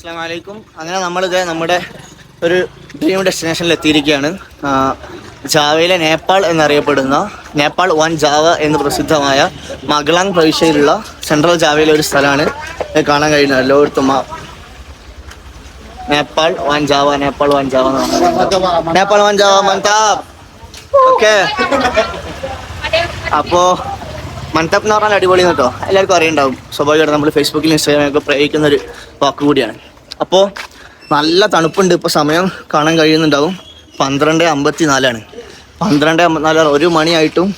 അസ്സാം വലൈക്കും അങ്ങനെ നമ്മളിത് നമ്മുടെ ഒരു ഡ്രീം ഡെസ്റ്റിനേഷനിൽ എത്തിയിരിക്കുകയാണ്. ജാവയിലെ നേപ്പാൾ എന്നറിയപ്പെടുന്ന നേപ്പാൾ വൺ ജാവ എന്ന് പ്രസിദ്ധമായ മഗ്ലാങ് പ്രവിശ്യയിലുള്ള സെൻട്രൽ ജാവയിലെ ഒരു സ്ഥലമാണ്. കാണാൻ കഴിയുന്നത് എല്ലായിടത്തും Nepal one Java Nepal one Java Nepal one Java മൻതാബ് ഓക്കെ. അപ്പോ മൺതപ്പ് എന്ന് പറഞ്ഞാൽ അടിപൊളി കേട്ടോ. എല്ലാവർക്കും അറിയുണ്ടാവും. സ്വാഭാവികമായിട്ട് നമ്മൾ ഫേസ്ബുക്കിൽ ഇൻസ്റ്റാഗ്രാമിലൊക്കെ പ്രയോഗിക്കുന്ന ഒരു വാക്ക് കൂടിയാണ്. അപ്പോൾ നല്ല തണുപ്പുണ്ട്. ഇപ്പോൾ സമയം കാണാൻ കഴിയുന്നുണ്ടാവും. പന്ത്രണ്ട് അമ്പത്തി നാലാണ് പന്ത്രണ്ട് അമ്പത്തിനാലാണ്. ഒരു മണിയായിട്ടും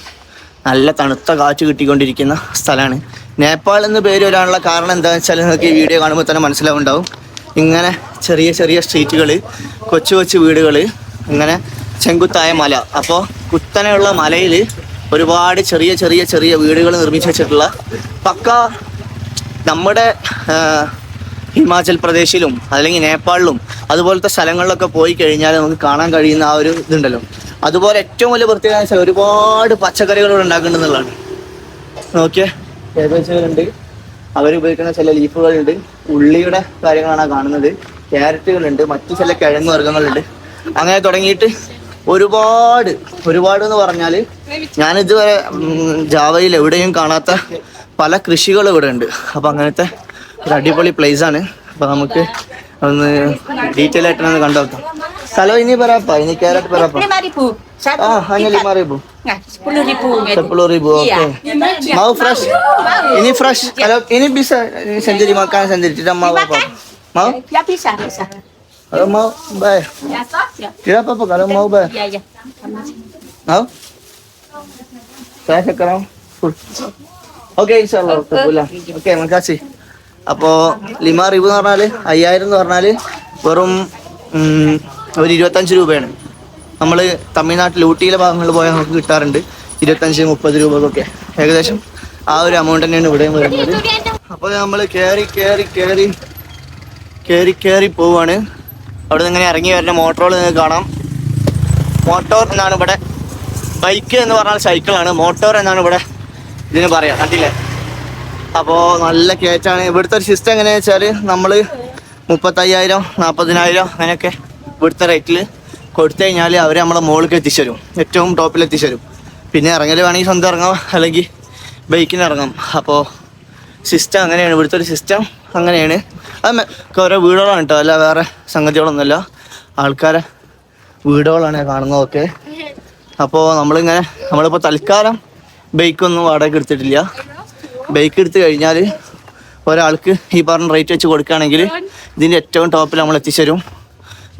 നല്ല തണുത്ത കാറ്റ് കിട്ടിക്കൊണ്ടിരിക്കുന്ന സ്ഥലമാണ്. നേപ്പാൾ എന്ന് പേര് വരാനുള്ള കാരണം എന്താണെന്ന് വെച്ചാൽ നിങ്ങൾക്ക് ഈ വീഡിയോ കാണുമ്പോൾ തന്നെ മനസ്സിലാവുണ്ടാവും. ഇങ്ങനെ ചെറിയ ചെറിയ സ്ട്രീറ്റുകൾ കൊച്ചു കൊച്ചു വീടുകൾ ഇങ്ങനെ ചെങ്കുത്തായ മല. അപ്പോൾ കുത്തനെയുള്ള മലയിൽ ഒരുപാട് ചെറിയ ചെറിയ ചെറിയ വീടുകൾ നിർമ്മിച്ചു വെച്ചിട്ടുള്ള പക്ക നമ്മുടെ ഹിമാചൽ പ്രദേശിലും അല്ലെങ്കിൽ നേപ്പാളിലും അതുപോലത്തെ സ്ഥലങ്ങളിലൊക്കെ പോയി കഴിഞ്ഞാൽ നമുക്ക് കാണാൻ കഴിയുന്ന ആ ഒരു ഇതുണ്ടല്ലോ. അതുപോലെ ഏറ്റവും വലിയ പ്രത്യേകത വെച്ചാൽ ഒരുപാട് പച്ചക്കറികൾ ഇവിടെ ഉണ്ടാക്കുന്നുള്ളതാണ് നോക്കിയേ. ഏകദേശങ്ങളുണ്ട് അവരുപയോഗിക്കുന്ന ചില ലീഫുകളുണ്ട്. ഉള്ളിയുടെ കാര്യങ്ങളാണ് കാണുന്നത്. ക്യാരറ്റുകളുണ്ട്. മറ്റു ചില കിഴങ്ങ് വർഗങ്ങളുണ്ട്. അങ്ങനെ തുടങ്ങിയിട്ട് ഒരുപാട് ഒരുപാട് എന്ന് പറഞ്ഞാൽ ഞാനിതുവരെ ജാവയിൽ എവിടെയും കാണാത്ത പല കൃഷികളും ഇവിടെ ഉണ്ട്. അപ്പം അങ്ങനത്തെ ഒരു അടിപൊളി പ്ലേസ് ആണ് അപ്പം നമുക്ക് ഒന്ന് ഡീറ്റെയിൽ ആയിട്ട് ഒന്ന് കണ്ടു നോക്കാം സ്ഥലം ഇനി പറയാപ്പാ ഇനി ക്യാരറ്റ് പറയാപ്പാ lima ribu satu ആ hanya lima ribu nah sepuluh ribu gitu. sepuluh ribu Iya. oke mau fresh ini fresh kalau ini bisa ini sendiri makan sendiri tidak mau apa Dimakan? mau ya bisa bisa kalau mau bayar ya toh ya tidak apa-apa kalau mau bayar ya ya mau saya sekarang full oke insya Allah Oke. pulang oke makasih അപ്പോൾ ലിമ Rive എന്ന് പറഞ്ഞാൽ അയ്യായിരം എന്ന് പറഞ്ഞാൽ വെറും ഒരു ഇരുപത്തഞ്ച് രൂപയാണ്. നമ്മൾ തമിഴ്നാട്ടിൽ ഊട്ടിയിലെ ഭാഗങ്ങളിൽ പോയാൽ നമുക്ക് കിട്ടാറുണ്ട് ഇരുപത്തഞ്ച് മുപ്പത് രൂപക്കൊക്കെ. ഏകദേശം ആ ഒരു എമൗണ്ട് തന്നെയാണ് ഇവിടെയും വരുന്നത്. അപ്പോൾ നമ്മൾ കയറി കയറി കയറി കയറി കയറി പോവാണ്. അവിടെ നിന്ന് ഇങ്ങനെ ഇറങ്ങി വരുന്ന മോട്ടോറിൽ നിങ്ങൾക്ക് കാണാം. മോട്ടോർ എന്നാണ് ഇവിടെ ബൈക്ക് എന്ന് പറഞ്ഞാൽ സൈക്കിളാണ് മോട്ടോർ എന്നാണ് ഇവിടെ ഇതിന് പറയാം. കണ്ടില്ലേ? അപ്പോൾ നല്ല കേറ്റാണ്. ഇവിടുത്തെ ഒരു സിസ്റ്റം എങ്ങനെയാണെന്ന് വെച്ചാൽ നമ്മൾ മുപ്പത്തയ്യായിരം നാൽപ്പതിനായിരം അങ്ങനെയൊക്കെ ഇവിടുത്തെ റേറ്റിൽ കൊടുത്തു കഴിഞ്ഞാൽ അവർ നമ്മളെ മുകളിലേക്ക് എത്തിച്ചു തരും. ഏറ്റവും ടോപ്പിൽ എത്തിച്ചു തരും. പിന്നെ ഇറങ്ങൽ വേണമെങ്കിൽ സ്വന്തം ഇറങ്ങാം. അല്ലെങ്കിൽ ബൈക്കിന് ഇറങ്ങാം. അപ്പോൾ സിസ്റ്റം അങ്ങനെയാണ്. ഇവിടുത്തെ ഒരു സിസ്റ്റം അങ്ങനെയാണ്. അത് ഓരോ വീടുകളാണ് കേട്ടോ അല്ല വേറെ സംഗതികളൊന്നുമല്ല. ആൾക്കാരെ വീടുകളാണ് കാണുന്നതൊക്കെ അപ്പോൾ നമ്മളിങ്ങനെ നമ്മളിപ്പോൾ തൽക്കാലം ബൈക്കൊന്നും വാടക എടുത്തിട്ടില്ല. ബൈക്ക് എടുത്തു കഴിഞ്ഞാൽ ഒരാൾക്ക് ഈ പറഞ്ഞ റേറ്റ് വെച്ച് കൊടുക്കുകയാണെങ്കിൽ ഇതിന്റെ ഏറ്റവും ടോപ്പിൽ നമ്മൾ എത്തിച്ചേരും.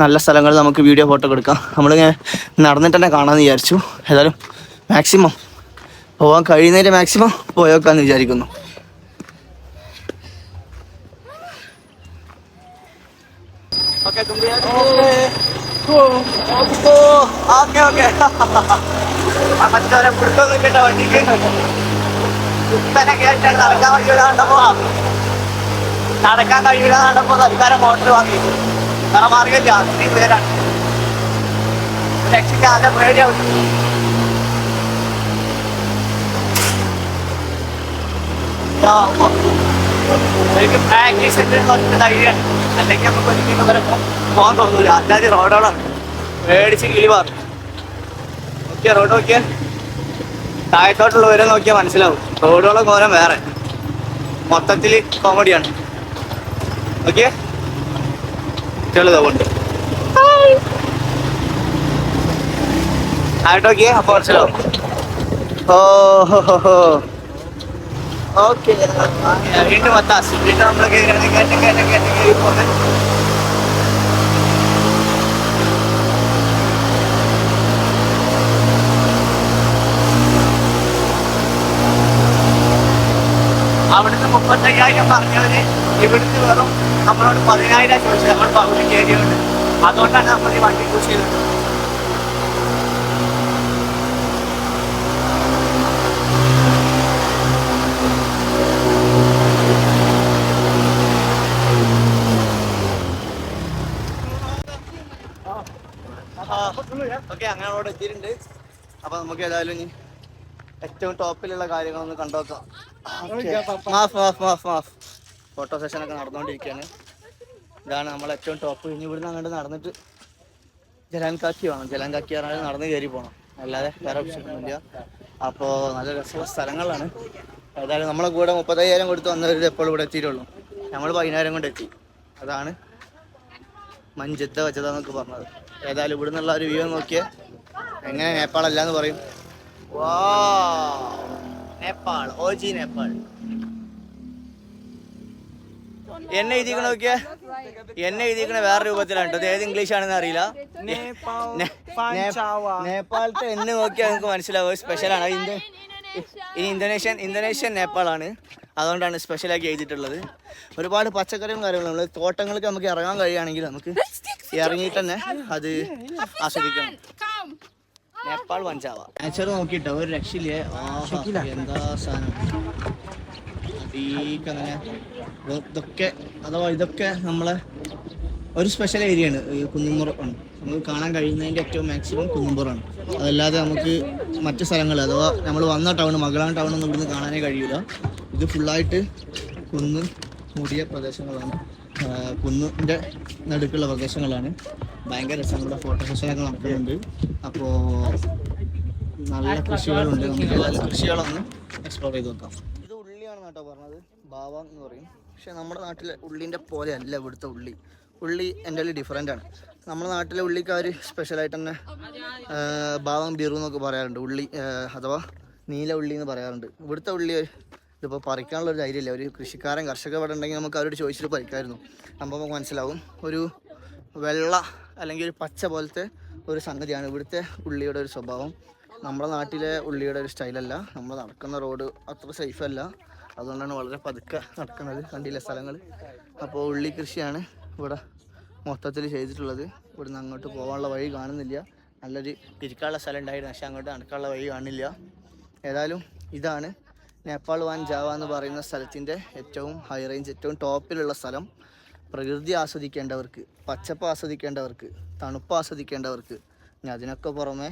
നല്ല സ്ഥലങ്ങൾ നമുക്ക് വീഡിയോ ഫോട്ടോ എടുക്കാം. നമ്മളിങ്ങനെ നടന്നിട്ട് തന്നെ കാണാമെന്ന് വിചാരിച്ചു. ഏതായാലും മാക്സിമം പോകാൻ കഴിയുന്നതിന്റെ മാക്സിമം പോയോക്കാന്ന് വിചാരിക്കുന്നു. ഓക്കെ ഓക്കെ ഓക്കെ മറ്റവരെ പിടുത്തൊന്നും വണ്ടിക്ക്. കുത്തനെ കേട്ടാൽ നടക്കാൻ കഴിയൂല കണ്ടപ്പോ നടക്കാൻ കഴിയൂല കണ്ടപ്പോ തൽക്കാലം മോട്ടർ വാങ്ങി. വേറെ മാർഗമില്ല. അത്രയും പേരാണ് രക്ഷിക്കാതെ പേടിയാവും എനിക്ക് പ്രാക്ടീസ് ഉണ്ട് ധൈര്യം. അല്ലെങ്കിൽ നമുക്ക് ഒരിക്കലും വരെ പോകാൻ തോന്നൂല. അല്ലാതെ റോഡോളാണ് പേടിച്ച് കിളി മാറും. നോക്കിയാ റോഡ് നോക്കിയാ താഴത്തോട്ടുള്ളവരെ നോക്കിയാൽ മനസ്സിലാവും. റോഡുകളെ കോലം വേറെ. മൊത്തത്തിൽ കോമഡിയാണ് ഓക്കെ ചെളുതുണ്ട് ആയിട്ടോക്കിയേ അപ്പൊ മനസ്സിലാവും ഓ ഓക്കെ വീണ്ടും വീണ്ടും നമ്മൾ കേട്ട് കേട്ട് കേട്ട് കേട്ട് പോകുന്നത് അവിടുന്ന് മുപ്പത്തയ്യായിരം പറഞ്ഞവര് ഇവിടുന്ന് വെറും നമ്മളോട് പതിനായിരം ചോദിച്ചത് നമ്മൾ പകുതി കയറിയുണ്ട്. അതുകൊണ്ടാണ് നമ്മൾ ഈ വണ്ടി യൂസ് ചെയ്തത്. ഓക്കെ അങ്ങനെ അവിടെ എത്തിയിട്ടുണ്ട്. അപ്പൊ നമുക്ക് ഏതായാലും ഇനി ഏറ്റവും ടോപ്പിലുള്ള കാര്യങ്ങളൊന്ന് കണ്ടോക്കാം. മാഫ് മാഫ് മാഫ് മാഫ്. ഫോട്ടോ സെഷനൊക്കെ ഒക്കെ നടന്നുകൊണ്ടിരിക്കുകയാണ് ഇതാണ് നമ്മൾ ഏറ്റവും ടോപ്പ് ഇനി ഇവിടുന്ന് അങ്ങോട്ട് നടന്നിട്ട് ജലാൻകാക്കി വേണം. ജലാൻകാക്കി പറഞ്ഞാൽ നടന്ന് കയറി പോകണം അല്ലാതെ വേറെ ഓപ്ഷനൊന്നുമില്ല അപ്പോൾ നല്ല രസമുള്ള സ്ഥലങ്ങളാണ്. ഏതായാലും നമ്മളെ കൂടെ മുപ്പത്തയ്യായിരം കൊടുത്ത് വന്നവർ എപ്പോഴും ഇവിടെ എത്തിയിട്ടുള്ളൂ. നമ്മൾ പതിനായിരം കൊണ്ട് എത്തി. അതാണ് മഞ്ചത്ത വച്ചത എന്നൊക്കെ പറഞ്ഞത്. ഏതായാലും ഇവിടെ നിന്നുള്ള ഒരു വ്യൂ നോക്കിയാൽ എങ്ങനെ നേപ്പാളല്ല എന്ന് പറയും. വാ! നേപ്പാൾ ഓജി നേപ്പാൾ. എന്നെ എഴുതിക്കണ നോക്കിയേ? എന്നെ എഴുതിക്കണ വേറെ രൂപത്തിലാണ് കേട്ടോ. ഇത് ഏത് ഇംഗ്ലീഷ് ആണെന്ന് അറിയില്ല നേപ്പാളത്തെ എന്നെ നോക്കിയാൽ നിങ്ങൾക്ക് മനസ്സിലാവും. സ്പെഷ്യലാണ് ഇന്ത്യ ഇനി ഇന്തോനേഷ്യൻ ഇന്തോനേഷ്യൻ നേപ്പാളാണ്. അതുകൊണ്ടാണ് സ്പെഷ്യലാക്കി എഴുതിയിട്ടുള്ളത്. ഒരുപാട് പച്ചക്കറിയും കാര്യങ്ങളും നമ്മൾ തോട്ടങ്ങൾക്ക് നമുക്ക് ഇറങ്ങാൻ കഴിയുകയാണെങ്കിൽ നമുക്ക് ഇറങ്ങിയിട്ട് തന്നെ അത് ആസ്വദിക്കണം നേപ്പാൾ പഞ്ചാവ നേച്ചർ നോക്കിട്ടോ ഒരു രക്ഷയില്ലേ? എന്താ സാധനം? അതീക്കങ്ങനെ. ഇതൊക്കെ അഥവാ ഇതൊക്കെ നമ്മളെ ഒരു സ്പെഷ്യൽ ഏരിയ ആണ്. ആണ്. നമുക്ക് കാണാൻ കഴിയുന്നതിന്റെ ഏറ്റവും മാക്സിമം കുന്നുംപുറമാണ്. അതല്ലാതെ നമുക്ക് മറ്റു സ്ഥലങ്ങൾ അഥവാ നമ്മൾ വന്ന ടൗൺ മകളാൻ ടൗൺ ഒന്നും ഇവിടുന്ന് കാണാനേ കഴിയില്ല ഇത് ഫുള്ളായിട്ട് കുന്ന് മൂടിയ പ്രദേശങ്ങളാണ്. കുന്നിന്റെ നടുക്കുള്ള പ്രദേശങ്ങളാണ്. ഭയങ്കര രസമുള്ള ഫോട്ടോ സെഷനൊക്കെ നടക്കുന്നുണ്ട് അപ്പോ നല്ല കൃഷികളുണ്ട്. നമുക്ക് കൃഷികളൊന്ന് എക്സ്പ്ലോർ ചെയ്ത് നോക്കാം. ഇത് ഉള്ളിയാണ് കേട്ടോ പറഞ്ഞത്. ബാവ എന്ന് പറയും. പക്ഷെ നമ്മുടെ നാട്ടിലെ ഉള്ളിന്റെ പോലെ അല്ല ഇവിടുത്തെ ഉള്ളി. ഉള്ളി എന്റെ ഡിഫറെന്റ് ആണ്. നമ്മുടെ നാട്ടിലെ ഉള്ളിക്കാർ സ്പെഷ്യലായിട്ട് തന്നെ ഭാവം ബാവം ബിറു എന്നൊക്കെ പറയാറുണ്ട്. ഉള്ളി അഥവാ നീല ഉള്ളി എന്ന് പറയാറുണ്ട്. ഇവിടുത്തെ ഉള്ളി ഇതിപ്പോൾ പറിക്കാനുള്ള ഒരു ധൈര്യമില്ല. ഒരു കൃഷിക്കാരൻ കർഷകർ ഇവിടെ ഉണ്ടെങ്കിൽ നമുക്ക് അവരോട് ചോദിച്ചിട്ട് പറിക്കായിരുന്നു. അപ്പോൾ നമുക്ക് മനസ്സിലാവും. ഒരു വെള്ള അല്ലെങ്കിൽ ഒരു പച്ച പോലത്തെ ഒരു സംഗതിയാണ് ഇവിടുത്തെ ഉള്ളിയുടെ ഒരു സ്വഭാവം. നമ്മുടെ നാട്ടിലെ ഉള്ളിയുടെ ഒരു സ്റ്റൈലല്ല. നമ്മൾ നടക്കുന്ന റോഡ് അത്ര സേഫ് അല്ല അതുകൊണ്ടാണ് വളരെ പതുക്കെ നടക്കുന്നത്. കണ്ടില്ല സ്ഥലങ്ങൾ അപ്പോൾ ഉള്ളി കൃഷിയാണ് ഇവിടെ മൊത്തത്തിൽ ചെയ്തിട്ടുള്ളത്. ഇവിടുന്ന് അങ്ങോട്ട് പോകാനുള്ള വഴി കാണുന്നില്ല. നല്ലൊരു തിരിക്കാനുള്ള സ്ഥലം ഉണ്ടായിരുന്നു പക്ഷേ അങ്ങോട്ട് നടക്കാനുള്ള വഴി കാണില്ല. ഏതായാലും ഇതാണ് നേപ്പാൾ വാൻ ജാവ എന്ന് പറയുന്ന സ്ഥലത്തിന്റെ ഏറ്റവും ഹൈ റേഞ്ച് ഏറ്റവും ടോപ്പിലുള്ള സ്ഥലം. പ്രകൃതി ആസ്വദിക്കേണ്ടവർക്ക് പച്ചപ്പ് ആസ്വദിക്കേണ്ടവർക്ക് തണുപ്പ് ആസ്വദിക്കേണ്ടവർക്ക് ഇനി അതിനൊക്കെ പുറമെ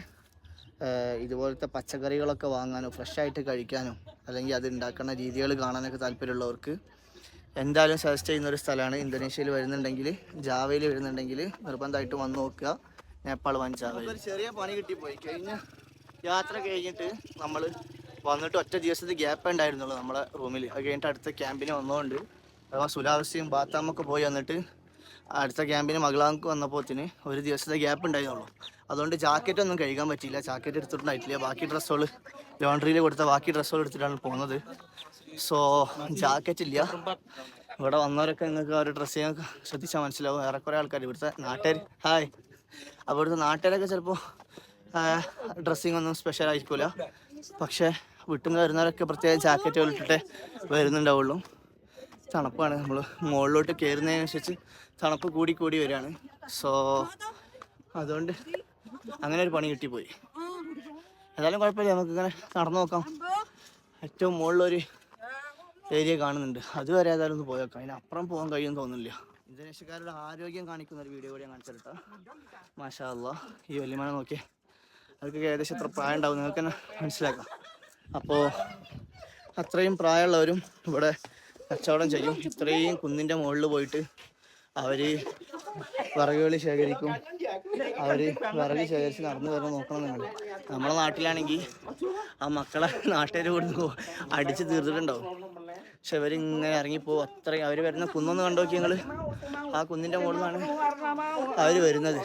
ഇതുപോലത്തെ പച്ചക്കറികളൊക്കെ വാങ്ങാനും ഫ്രഷായിട്ട് കഴിക്കാനും അല്ലെങ്കിൽ അത് ഉണ്ടാക്കുന്ന രീതികൾ കാണാനൊക്കെ താല്പര്യമുള്ളവർക്ക് എന്തായാലും സജസ്റ്റ് ചെയ്യുന്ന ഒരു സ്ഥലമാണ്. ഇന്തോനേഷ്യയിൽ വരുന്നുണ്ടെങ്കിൽ ജാവയിൽ വരുന്നുണ്ടെങ്കിൽ നിർബന്ധമായിട്ട് വന്ന് നോക്കുക. നേപ്പാൾ വൻ ജാവ ചെറിയ പണി കിട്ടിപ്പോയി. കഴിഞ്ഞ യാത്ര കഴിഞ്ഞിട്ട് നമ്മൾ വന്നിട്ട് ഒറ്റ ദിവസത്തെ ഗ്യാപ്പ് ഉണ്ടായിരുന്നുള്ളൂ നമ്മളെ റൂമിൽ അത് കഴിഞ്ഞിട്ട് അടുത്ത ക്യാമ്പിന് വന്നതുകൊണ്ട് അഥവാ സുലാവസ്യയും ബാത്താമൊക്കെ പോയി വന്നിട്ട് അടുത്ത ക്യാമ്പിന് മകളാങ്ക് വന്നപ്പോത്തിന് ഒരു ദിവസത്തെ ഗ്യാപ്പ് ഉണ്ടായിരുന്നുള്ളൂ. അതുകൊണ്ട് ജാക്കറ്റ് ഒന്നും കഴുകാൻ പറ്റിയില്ല. ജാക്കറ്റ് എടുത്തിട്ടുണ്ടായിട്ടില്ല ബാക്കി ഡ്രസ്സുകൾ ലോണ്ടറിയിൽ കൊടുത്ത ബാക്കി ഡ്രസ്സുകൾ എടുത്തിട്ടാണ് പോകുന്നത് സോ ജാക്കറ്റ് ഇല്ല. ഇവിടെ വന്നവരൊക്കെ നിങ്ങൾക്ക് ഒരു ഡ്രസ്സ് ശ്രദ്ധിച്ചാൽ മനസ്സിലാവും. ഏറെക്കുറെ ആൾക്കാർ ഇവിടുത്തെ നാട്ടുകാർ ഹായ് അപ്പോൾ ഇവിടുത്തെ നാട്ടുകാരൊക്കെ ചിലപ്പോൾ ഡ്രസ്സിങ് ഒന്നും സ്പെഷ്യൽ ആയിരിക്കില്ല പക്ഷേ വീട്ടിൽ നിന്ന് വരുന്നവരൊക്കെ പ്രത്യേകം ജാക്കറ്റുകൾ ഇട്ടിട്ടേ വരുന്നുണ്ടാവുള്ളൂ. തണുപ്പാണ്. നമ്മൾ മുകളിലോട്ട് കയറുന്നതിനനുസരിച്ച് തണുപ്പ് കൂടി കൂടി വരികയാണ് സോ അതുകൊണ്ട് അങ്ങനെ ഒരു പണി കിട്ടിപ്പോയി. ഏതായാലും കുഴപ്പമില്ല. നമുക്ക് ഇങ്ങനെ നടന്നു നോക്കാം. ഏറ്റവും മുകളിലൊരു ഏരിയ കാണുന്നുണ്ട്. അതുവരെ ഏതായാലും ഒന്ന് പോയി പോയേക്കാം അതിനപ്പുറം പോകാൻ കഴിയുമെന്ന് തോന്നുന്നില്ല. ഇന്തോനേഷ്യക്കാരുടെ ആരോഗ്യം കാണിക്കുന്ന ഒരു വീഡിയോ കൂടി ഞാൻ കാണിച്ചിട്ടാ മാഷാ അല്ലാ ഈ വല്യമാനെ നോക്കിയേ അവർക്കൊക്കെ ഏകദേശം എത്ര പ്രായം ഉണ്ടാവും നിങ്ങൾക്ക് തന്നെ മനസ്സിലാക്കാം. അപ്പോൾ അത്രയും പ്രായമുള്ളവരും ഇവിടെ കച്ചവടം ചെയ്യും. ഇത്രയും കുന്നിന്റെ മുകളിൽ പോയിട്ട് അവർ വിറകുകൾ ശേഖരിക്കും. അവർ വിറക് ശേഖരിച്ച് നടന്നു വരുന്ന നോക്കണം നിങ്ങൾ നമ്മുടെ നാട്ടിലാണെങ്കിൽ ആ മക്കളെ നാട്ടുകാർ കൊടുത്ത് അടിച്ച് തീർത്തിട്ടുണ്ടാവും. പക്ഷെ ഇവരിങ്ങനെ ഇറങ്ങിപ്പോവും. അത്രയും അവർ വരുന്ന കുന്നൊന്ന് കണ്ടു നോക്കി ഞങ്ങൾ ആ കുന്നിന്റെ മുകളിൽ നിന്നാണ് അവർ വരുന്നത്.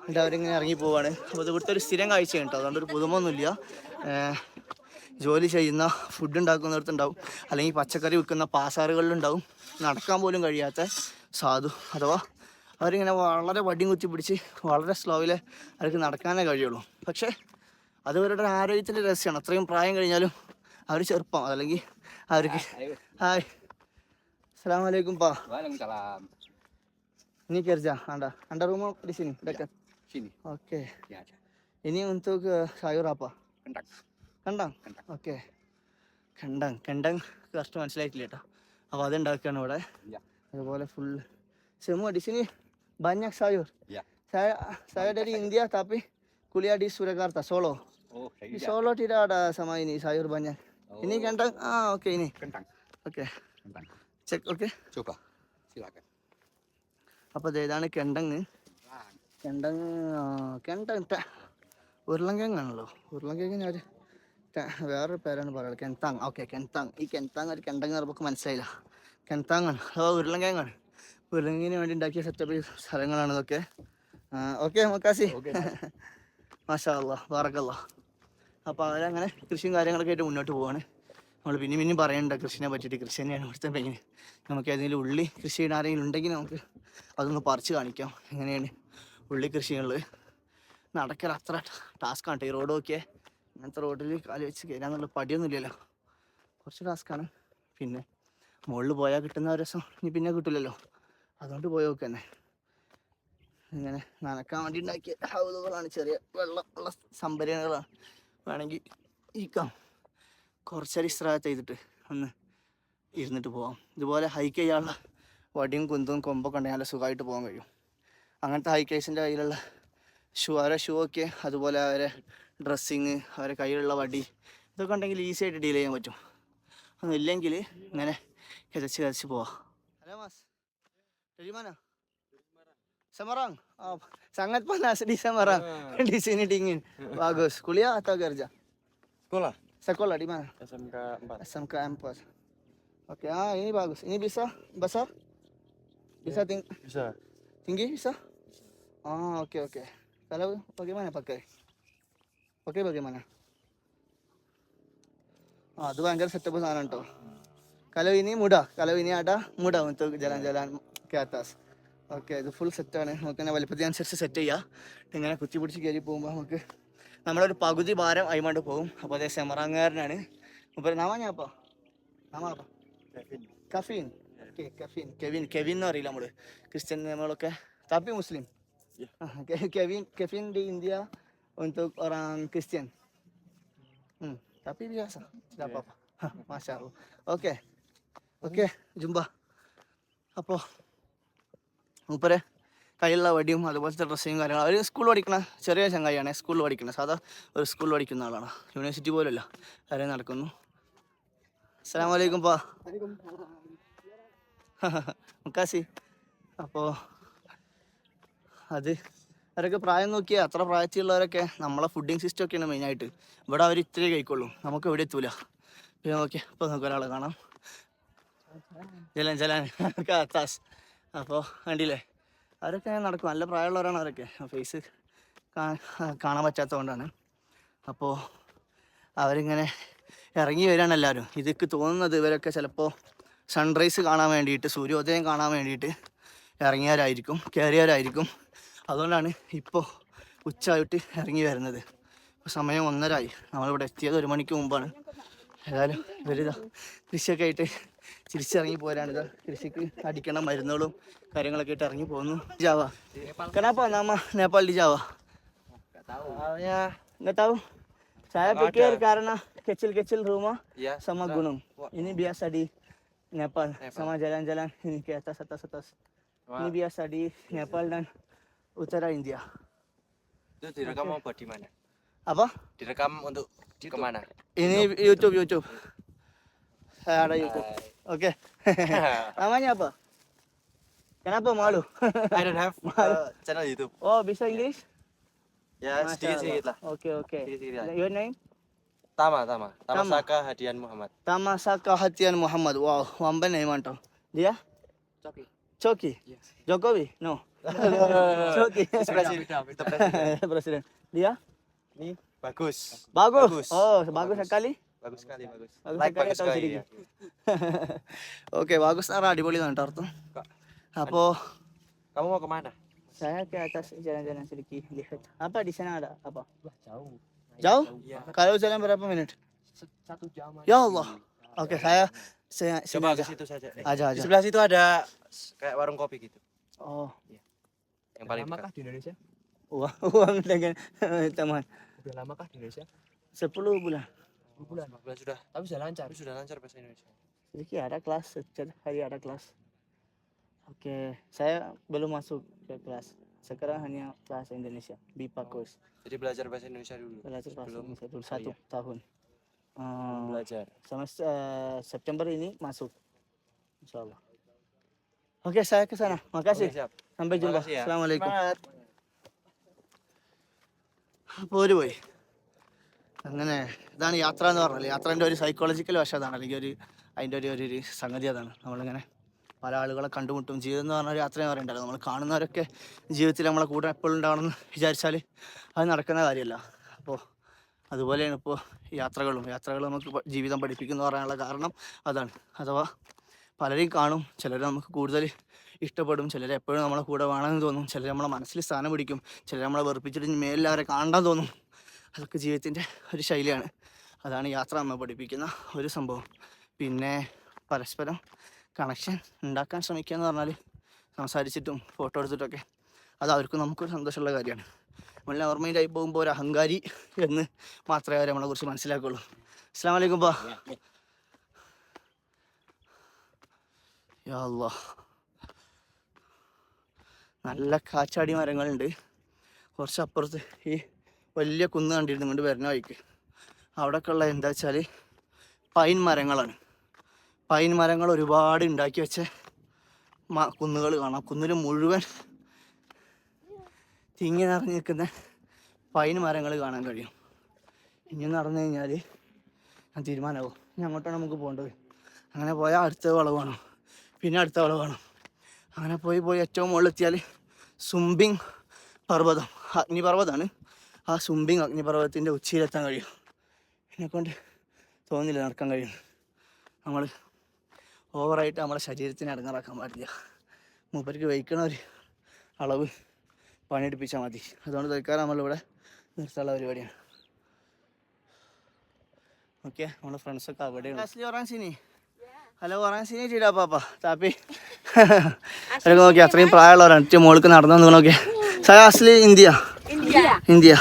എന്നിട്ട് അവരിങ്ങനെ ഇറങ്ങി പോവാണ് അപ്പോൾ ഇവിടുത്തെ ഒരു സ്ഥിരം കാഴ്ചയാണ് കേട്ടോ. അതുകൊണ്ട് ഒരു പുതുമൊന്നുമില്ല ജോലി ചെയ്യുന്ന ഫുഡ് ഉണ്ടാക്കുന്നിടത്തുണ്ടാവും അല്ലെങ്കിൽ പച്ചക്കറി വിൽക്കുന്ന പാസാറുകളിലുണ്ടാവും. നടക്കാൻ പോലും കഴിയാത്ത സാധു അഥവാ അവരിങ്ങനെ വളരെ വടിയും കുത്തി പിടിച്ച് വളരെ സ്ലോയിൽ അവർക്ക് നടക്കാനേ കഴിയുള്ളൂ. പക്ഷേ അത് അവരുടെ ആരോഗ്യത്തിന്റെ രഹസ്യമാണ് അത്രയും പ്രായം കഴിഞ്ഞാലും അവർ ചെറുപ്പം. അല്ലെങ്കിൽ അവർക്ക് ഹായ്. അസ്സാം വലൈക്കും പാ നീ anda anda rumah di sini dekat Sini. oke Eh. കണ്ടം കണ്ടം. ഓക്കെ കണ്ടം കണ്ടം കറക്റ്റ് മനസ്സിലായിട്ടില്ല കേട്ടോ അപ്പോൾ അതുണ്ടാക്കുകയാണ് ഇവിടെ. അതുപോലെ ഫുൾ സെമു അടിച്ചിനി banyak sayur Ya. saya saya dari India tapi kuliah di Surakarta Solo Oh, di Solo tidak ada sama ini sayur banyak ini kentang ah oke ini Kentang. oke Kentang. cek oke Coba. Silakan. അപ്പോൾ ഇത് ഏതാണ് കെണ്ടങ് കെണ്ടങ് കെണ്ടങ് ഉരുളങ്കങ്ങാണല്ലോ ഉരുളങ്കങ്ങനെ ടെ- വേറൊരു പേരാണ് പറയുന്നത് കെൻതാങ്. Okay കെൻതാങ്. ഈ കെൻതാങ് ഒരു കെണ്ടങ് നമുക്ക് മനസ്സിലായില്ല. കെൻതാങ്ങാണ് അതോ ഉരുളൻകിഴങ്ങാണ് ഉരുളങ്കിന് വേണ്ടി ഉണ്ടാക്കിയ സെറ്റപ്പ് സ്ഥലങ്ങളാണ് ഇതൊക്കെ. ഓക്കെ മക്കാസി. മാഷാ അല്ലാ ബാറക്കല്ല. അപ്പോൾ അവരങ്ങനെ കൃഷിയും കാര്യങ്ങളൊക്കെ ആയിട്ട് മുന്നോട്ട് പോവാണ്. നമ്മൾ പിന്നെ പിന്നെയും പറയണ്ട കൃഷിനെ പറ്റിയിട്ട് കൃഷി തന്നെയാണ് ഇവിടുത്തെ പെയിന് നമുക്ക് ഏതെങ്കിലും ഉള്ളി കൃഷി ആരെങ്കിലും ഉണ്ടെങ്കിൽ നമുക്ക് അതൊന്ന് പറിച്ച് കാണിക്കാം. എങ്ങനെയാണ് ഉള്ളി കൃഷികളിൽ നടക്കൽ അത്ര ടാസ്ക്കാണ് ഈ റോഡ് നോക്കിയേ. അങ്ങനത്തെ റോഡിൽ കാൽ വെച്ച് കയറാന്നുള്ള പടിയൊന്നുമില്ലല്ലോ. കുറച്ച് ടാസ്ക്കാണ് പിന്നെ മുകളിൽ പോയാൽ കിട്ടുന്ന രസം. ഇനി പിന്നെ കിട്ടില്ലല്ലോ അതുകൊണ്ട് പോയി നോക്കുക തന്നെ ഇങ്ങനെ നനക്കാൻ വേണ്ടി ഉണ്ടാക്കിയ ഹൗലുകളാണ് ചെറിയ വെള്ളം ഉള്ള സംഭരണകളാണ്. വേണമെങ്കിൽ ഇരിക്കാം. കുറച്ചേരി ഇസ്രാഹത്ത് ചെയ്തിട്ട് ഒന്ന് ഇരുന്നിട്ട് പോവാം. ഇതുപോലെ ഹൈക്ക് ചെയ്യാനുള്ള വടിയും കുന്തും കൊമ്പൊക്കെ ഉണ്ടെങ്കിൽ നല്ല സുഖമായിട്ട് പോകാൻ കഴിയും. അങ്ങനത്തെ ഹൈക്കേഴ്സിന്റെ കയ്യിലുള്ള ഷൂ അവരെ ഷൂ ഒക്കെ അതുപോലെ അവരെ ഡ്രസ്സിങ് അവരെ കയ്യിലുള്ള വടി ഇതൊക്കെ ഉണ്ടെങ്കിൽ ഈസി ആയിട്ട് ഡീൽ ചെയ്യാൻ പറ്റും ഒന്നുമില്ലെങ്കിൽ ഇങ്ങനെ കിതച്ച് കിതച്ച് പോവാം hello mass ടെലിമാനാ Semarang. Oh, sangat panas di Semarang. di sini dingin. Bagus. Kuliah atau kerja? Sekolah Sekolah di mana? SMK 4. SMK 4. Oke, ah ini bagus. Ini bisa besar? Bisa ting Bisa. tinggi bisa? Oh, oke oke. Kalau bagaimana pakai? Pakai bagaimana? ആ അത് ഭയങ്കര setup സാധനം കേട്ടോ കലവിനി മുട. കലവിനി ആട മുട ada mudah untuk jalan-jalan ke atas okay ഇത് ഫുൾ സെറ്റാണ് നമുക്ക് തന്നെ വലിപ്പത്തിനനുസരിച്ച് സെറ്റ് ചെയ്യാം. ഇങ്ങനെ കുത്തി പിടിച്ച് കയറി പോകുമ്പോൾ നമുക്ക് നമ്മളൊരു പകുതി ഭാരം അയിമാണ്ട് പോകും. അപ്പോൾ അതേ സെമറാങ്ങാരനാണ് മുപ്പത് നാമാ ഞാൻ അപ്പോൾ നാമാ കഫീൻ. Okay caffeine. കെവിൻ കെവിൻ എന്ന് അറിയില്ല നമ്മൾ ക്രിസ്ത്യൻ നമ്മളൊക്കെ. tapi മുസ്ലിം? കെവിൻ കെഫീൻ di India untuk orang Kristen hmm, tapi biasa tidak apa-apa. Masya Allah. Oke. Oke jumpa. അപ്പോൾ മൂപ്പരെ കയ്യിലുള്ള വടിയും അതുപോലത്തെ ഡ്രസ്സും കാര്യങ്ങളും അവർ സ്കൂൾ പഠിക്കണ ചെറിയ ചങ്ങായിയാണ് സ്കൂളിൽ പഠിക്കുന്നത് സാധാ ഒരു സ്കൂളിൽ പഠിക്കുന്ന ആളാണ് യൂണിവേഴ്സിറ്റി പോലല്ല കാര്യം നടക്കുന്നു അസ്സാം വലൈക്കും പാ മുക്കാസി അപ്പോൾ അത് അവരൊക്കെ പ്രായം നോക്കിയാൽ അത്ര പ്രായത്തിലുള്ളവരൊക്കെ നമ്മളെ ഫുഡിങ് സിസ്റ്റം ഒക്കെയാണ് മെയിനായിട്ട് ഇവിടെ അവർ ഇത്രേ കഴിക്കുള്ളൂ. നമുക്ക് എവിടെ എത്തൂല. പിന്നെ നോക്കിയാൽ ഇപ്പോൾ നമുക്ക് ഒരാളെ കാണാം. ജലൻ ജലൻ കാത്താസ് അപ്പോൾ കണ്ടില്ലേ? അവരൊക്കെ നടക്കും. നല്ല പ്രായമുള്ളവരാണ് അവരൊക്കെ. ഫേസ് കാണാൻ പറ്റാത്തതുകൊണ്ടാണ്. അപ്പോൾ അവരിങ്ങനെ ഇറങ്ങി വരികയാണ് എല്ലാവരും. ഇതൊക്കെ തോന്നുന്നത് ഇവരൊക്കെ ചിലപ്പോൾ സൺറൈസ് കാണാൻ വേണ്ടിയിട്ട് സൂര്യോദയം കാണാൻ വേണ്ടിയിട്ട് ഇറങ്ങിയവരായിരിക്കും കയറിയവരായിരിക്കും. അതുകൊണ്ടാണ് ഇപ്പോൾ ഉച്ചയായിട്ട് ഇറങ്ങി വരുന്നത്. ഇപ്പോൾ സമയം ഒന്നരായി. നമ്മളിവിടെ എത്തിയത് ഒരു മണിക്ക് മുമ്പാണ്. ഏതായാലും വലുതാ കൃഷിയൊക്കെ ആയിട്ട് തിരിച്ചിറങ്ങി പോരാണിത് കൃഷിക്ക് അടിക്കണ മരുന്നുകളും കാര്യങ്ങളൊക്കെ ആയിട്ട് ഇറങ്ങി പോകുന്നു. ജാവ. കനാപ്പ നമ്മ നേപ്പാളി ജാവാവും ചായ പൊക്കിയ കാരണ കെച്ചിൽ കെച്ചിൽ റൂമ സമ ഗുണം ഇനി ബിയാ സടി നേപ്പാൾ. സമ ജലാൻ ജലാൻ ഇനി കേട്ട സത്ത. സത്ത ഇനി ബിയാ സടി നേപ്പാളിനാൻ utara India itu direkam mau buat di mana? apa Direkam untuk ke mana? ini YouTube YouTube saya ada YouTube oke namanya apa kenapa malu I don't have uh, channel YouTube. oh bisa Inggris Ya Masya sedikit sedikit Allah. lah. oke oke Sedikit-sedikit lah. your name Tama Tama. Tama Tama. Saka Hadian Muhammad. Tamasa Kahatian Muhammad wow wamban name anto dia Coki. Coki Yes. Jokowi no Iya. Presiden. Dia? Ini bagus. Bagus. bagus. Oh, bagus, bagus sekali. Bagus sekali, bagus. bagus like bagus sekali. Ya. Oke, bagus arah di boleh ntar tuh. Apa? Kamu mau ke mana? Saya ke atas jalan-jalan sedikit lihat. Apa di sana ada apa? Jauh. Jauh? Ya. Kalau jalan berapa menit? Satu jam. Ya Allah. Oke, okay, saya saya coba ke situ saja. Eh, aja, aja. Di sebelah situ ada kayak warung kopi gitu. Oh. Ya. Yang paling dekat. di Indonesia? uang uang dengan teman Udah lama kah di Indonesia? 10 bulan 10 bulan. Sebelah sudah. Tapi sudah lancar. Tapi sudah lancar bahasa Indonesia. sedikit ada kelas setiap hari ada kelas oke saya belum masuk ke kelas sekarang hanya kelas Indonesia BIPA course Jadi belajar bahasa Indonesia dulu. belajar bahasa Sebelum Indonesia dulu satu kuliah. tahun Eh, belajar. sama eh, September ini masuk Insya Allah oke saya ke sana makasih Oke, siap. Sampai jumpa. Assalamualaikum. അപ്പോൾ ഒരു പോയി അങ്ങനെ ഇതാണ് യാത്ര എന്ന് പറഞ്ഞാൽ യാത്രേന്റെ ഒരു psychological വശം അതാണ്. അല്ലെങ്കിൽ ഒരു അതിന്റെ ഒരു ഒരു സംഗതി അതാണ്. നമ്മളിങ്ങനെ പല ആളുകളെ കണ്ടുമുട്ടും. ജീവിതം എന്ന് പറഞ്ഞ ഒരു യാത്ര എന്ന് പറയണ്ടല്ലോ. നമ്മൾ കാണുന്നവരൊക്കെ ജീവിതത്തിൽ നമ്മളെ കൂടെ എപ്പോഴും ഉണ്ടാവണമെന്ന് വിചാരിച്ചാൽ അത് നടക്കുന്ന കാര്യമല്ല. അപ്പോൾ അതുപോലെയാണ് ഇപ്പോൾ യാത്രകളും. യാത്രകൾ നമുക്ക് ജീവിതം പഠിപ്പിക്കുന്നു പറയാനുള്ള കാരണം അതാണ്. അഥവാ പലരെയും കാണും. ചിലർ നമുക്ക് കൂടുതൽ ഇഷ്ടപ്പെടും. ചിലർ എപ്പോഴും നമ്മളെ കൂടെ വേണമെന്ന് തോന്നും. ചിലർ നമ്മളെ മനസ്സിൽ സ്ഥാനം പിടിക്കും. ചിലർ നമ്മളെ വെറുപ്പിച്ചിട്ട് മേലിൽ അവരെ കാണാൻ തോന്നും. അതൊക്കെ ജീവിതത്തിന്റെ ഒരു ശൈലിയാണ്. അതാണ് യാത്ര നമ്മൾ പഠിപ്പിക്കുന്ന ഒരു സംഭവം. പിന്നെ പരസ്പരം കണക്ഷൻ ഉണ്ടാക്കാൻ ശ്രമിക്കുക എന്ന് പറഞ്ഞാൽ സംസാരിച്ചിട്ടും ഫോട്ടോ എടുത്തിട്ടൊക്കെ അത് അവർക്കും നമുക്കൊരു സന്തോഷമുള്ള കാര്യമാണ്. നമ്മൾ ഓർമ്മയിലായി പോകുമ്പോൾ ഒരു അഹങ്കാരി എന്ന് മാത്രമേ അവർ നമ്മളെ കുറിച്ച് മനസ്സിലാക്കുള്ളൂ അസ്സാം വലൈക്കും ബാ യാ. നല്ല കാച്ചാടി മരങ്ങളുണ്ട്. കുറച്ച് അപ്പുറത്ത് ഈ വലിയ കുന്ന് കണ്ടിരുന്നു കൊണ്ട് വരുന്ന വഴിക്ക്. അവിടെയൊക്കെ ഉള്ള എന്താ വെച്ചാൽ പൈൻ മരങ്ങളാണ്. പൈൻ മരങ്ങൾ ഒരുപാട് ഉണ്ടാക്കി വെച്ച കുന്നുകൾ കാണാം. കുന്നിൽ മുഴുവൻ തിങ്ങി നിറഞ്ഞ് നിൽക്കുന്ന പൈൻ മരങ്ങൾ കാണാൻ കഴിയും. ഇനി നടന്നു കഴിഞ്ഞാൽ ഞാൻ തീരുമാനമാവും. ഇനി അങ്ങോട്ടാണ് നമുക്ക് പോകേണ്ടത്. അങ്ങനെ പോയാൽ അടുത്ത വളവാണോ. പിന്നെ അടുത്ത വളവാണ്. അങ്ങനെ പോയി പോയി ഏറ്റവും മുകളിലെത്തിയാൽ സുംബിങ് പർവതം അഗ്നിപർവതമാണ് ആ സുംബിങ് അഗ്നിപർവതത്തിന്റെ ഉച്ചയിലെത്താൻ കഴിയും. എന്നെക്കൊണ്ട് തോന്നില്ല നടക്കാൻ കഴിയും. നമ്മൾ ഓവറായിട്ട് നമ്മളെ ശരീരത്തിനെ അടങ്ങാറാക്കാൻ പാടില്ല. മൂപ്പർക്ക് വഹിക്കണ ഒരു അളവ് പണിയെടുപ്പിച്ചാൽ മതി. അതുകൊണ്ട് തൽക്കാലം നമ്മളിവിടെ നിർത്താനുള്ള പരിപാടിയാണ്. ഓക്കെ നമ്മുടെ ഫ്രണ്ട്സൊക്കെ അവിടെയാണ് ഹലോ ഒറാൻ സീനി ചെയ്താ പാപ്പ താപ്പി. എനിക്ക് നോക്കി അത്രയും പ്രായമുള്ളവരാണ്. ഏറ്റവും മോൾക്ക് നടന്നു നോക്കി സരാസ്ലി ഇന്ത്യ. ഇന്ത്യ.